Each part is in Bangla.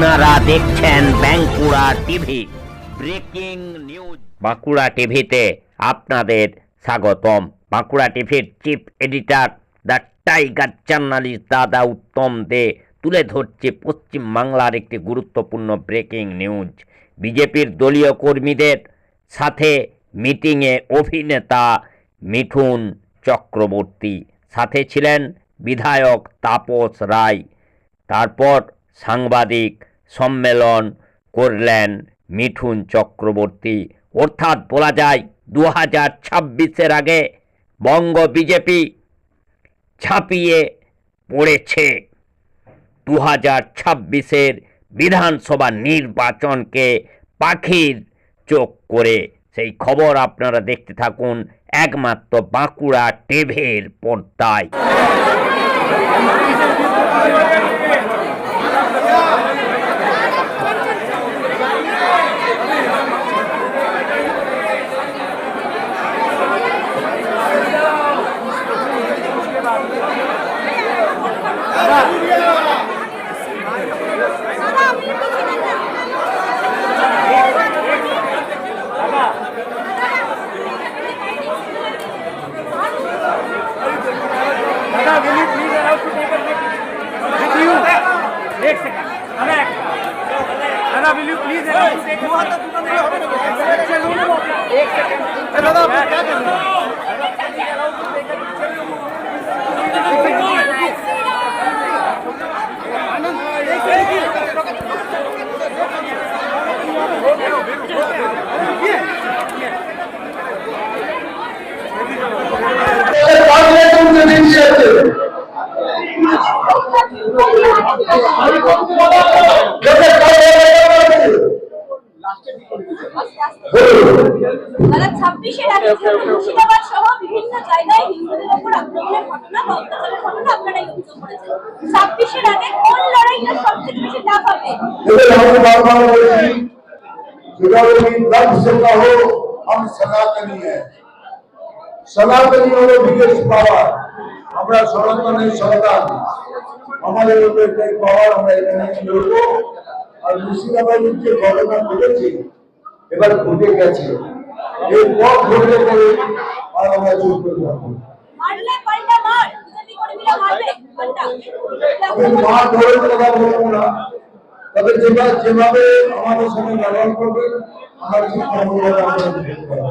আপনারা দেখছেন Bankura TV. Breaking news. Bankura টিভিতে আপনাদের স্বাগতম। বাঁকুড়া টিভির chief editor the tiger journalist দাদা উত্তম দে তুলে ধরছে পশ্চিম বাংলার একটি গুরুত্বপূর্ণ ব্রেকিং নিউজ। বিজেপির দলীয় কর্মীদের সাথে মিটিংয়ে অভিনেতা মিঠুন চক্রবর্তী, সাথে ছিলেন বিধায়ক তাপস রায়। তারপর সাংবাদিক সম্মেলন করলেন মিঠুন চক্রবর্তী। অর্থাৎ বলা যায় দু হাজার ছাব্বিশের আগে বঙ্গ বিজেপি ছাপিয়ে পড়েছে। দু হাজার ছাব্বিশের বিধানসভা নির্বাচনকে পাখির চোখ করে। সেই খবর আপনারা দেখতে থাকুন একমাত্র বাঁকুড়া টিভির পর্দায়। ছাব্বিশের আগে মুর্শিদাবাদ সহ বিভিন্ন জায়গায় হিন্দুদের ওপর আক্রমণের ঘটনা বা অত্যাচারের ঘটনা আপনারাই অভিযোগ করেছেন ছাব্বিশের আগে কোন লড়াইটা সবথেকে বেশি টাফ হবে जैसे हम बार बार बोलते चुनावी लक्ष्य से कहो हम सनातनी है সনাতনী হলো বিগেস্ট পাওয়ার আমরা সনাতনের সন্তান। আমাদের উপরে একটাই পাওয়ার আমরা এখানে লড়বো আর মুর্শিদাবাদের যে ঘটনা ঘটেছে এবার ঘটে গেছে। এই পথ পরে আর আমরা চুপ করে থাকব মার ধরে কথা বলব না। তবে যেভাবে যেভাবে আমাদের সঙ্গে ব্যবহার করবে আমার ঠিক কর্মকর্তা আমরা দেখতে পাবো।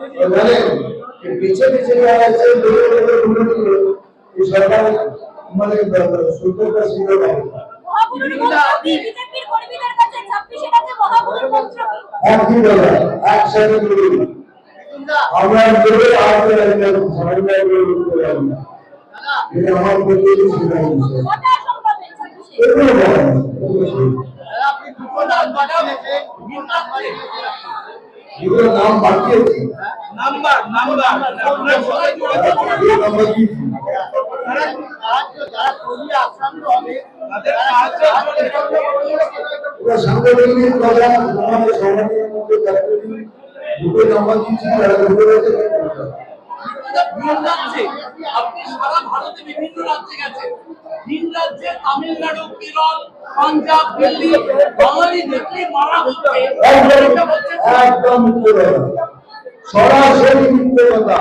এই বেছে বেছে যারা আছে সরকার মানে দাদা একসাথে দূরে আমরা আমার প্রতি এগুলো নাম বাড়িয়েছি নাম্বার নাম্বার আপনার সবাই নাম্বার দিয়েছি সাংগঠনিক কথা আমাদের সমাজের মধ্যে যারা দুটো নাম্বার দিয়েছি তারা দুটো রয়েছে আপনি সারা ভারতে বিভিন্ন রাজ্যে গেছেন। ভিন রাজ্যে তামিলনাড়ু কেরল পাঞ্জাব দিল্লি বাঙালি দেখলে মারা হচ্ছে। একদম সরাসরি মিথ্যে কথা।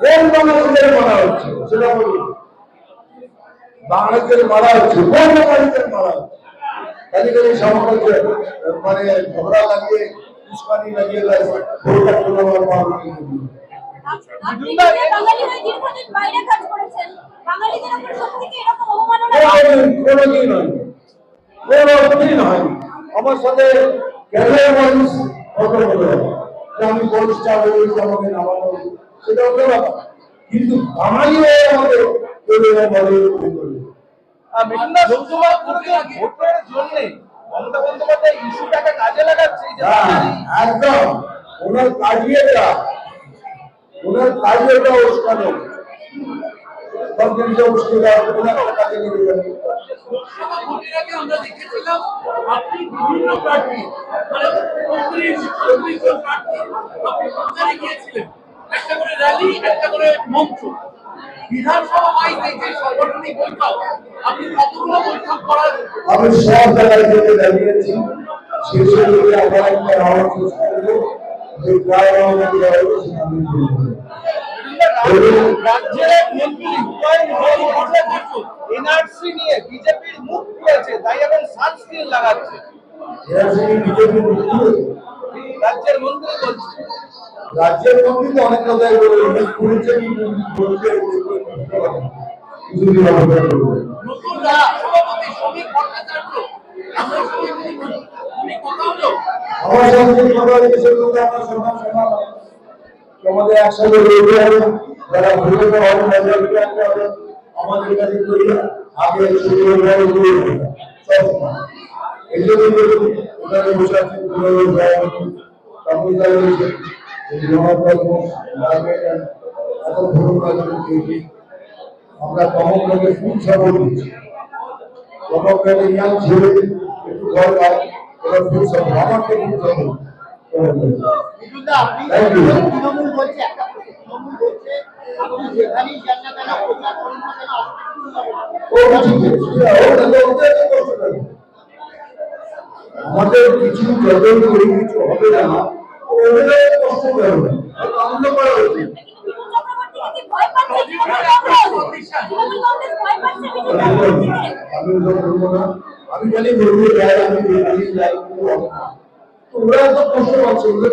কোন বাঙালিদের মারা হচ্ছে? সেটা বলুন। বাঙালিদের মারা হচ্ছে। কোন বাঙালিদের মারা হচ্ছে? মানে ঝগড়া লাগিয়ে উস্কানি লাগিয়ে ভোটটা আমার সাথে কেরালের মানুষ আমি পরিষ্কার হয়েছি আমাকে নামানো সেটা হতে পারে কিন্তু বাঙালি হয়ে হ্যাঁ, একদম। ওনার উস্কে দেওয়া ওনার একটা কাজে যাবে লোকসভা আমরা দেখেছিলাম আপনি বিভিন্ন প্রার্থী মানে পঁয়ত্রিশ চল্লিশ জন প্রার্থী আপনি প্রচারে গিয়েছিলেন। একটা করে র্যালি একটা করে মঞ্চ। বিধানসভা ওয়াইজ যে সাংগঠনিক বৈঠক আপনি কতগুলো বৈঠক করার আমি সব জায়গায় থেকে দাঁড়িয়েছি। আবার একটা যে প্রায় রাজ্যের মন্ত্রী এনআরসি নিয়ে বিজেপির মুখ খুলেছে তাই এখন সানস্ক্রিন লাগাচ্ছে। রাজ্যের মন্ত্রী বলছে। রাজ্যের মন্ত্রী তো অনেক কথাই বলে কি বলছে নতুন রাজ্য সভাপতি শ্রমিক ভট্টাচার্য আমরা সবাই উনি কথা হলো? আমার কথা হয়েছে তোমাদের একসাথে যারা তাদেরকে আনতে হবে আমাদের কাছে করি আগে হয়ে গেল সব এই জন্য ওখানে বসে আছেন তাহলে এত ধরুন আমরা কমনকে ফুল সাপোর্ট দিচ্ছি কমনকে ইয়াং ছেলে একটু পায় ওরা ফুল সাপোর্ট আমাকে ফুল সাপোর্ট তৃণমূল বলছে একটা আমাদের কিছু যতই করি কিছু হবে না? আমি বলব না আমি খালি বলব। তো কষ্ট পাচ্ছে, ওদের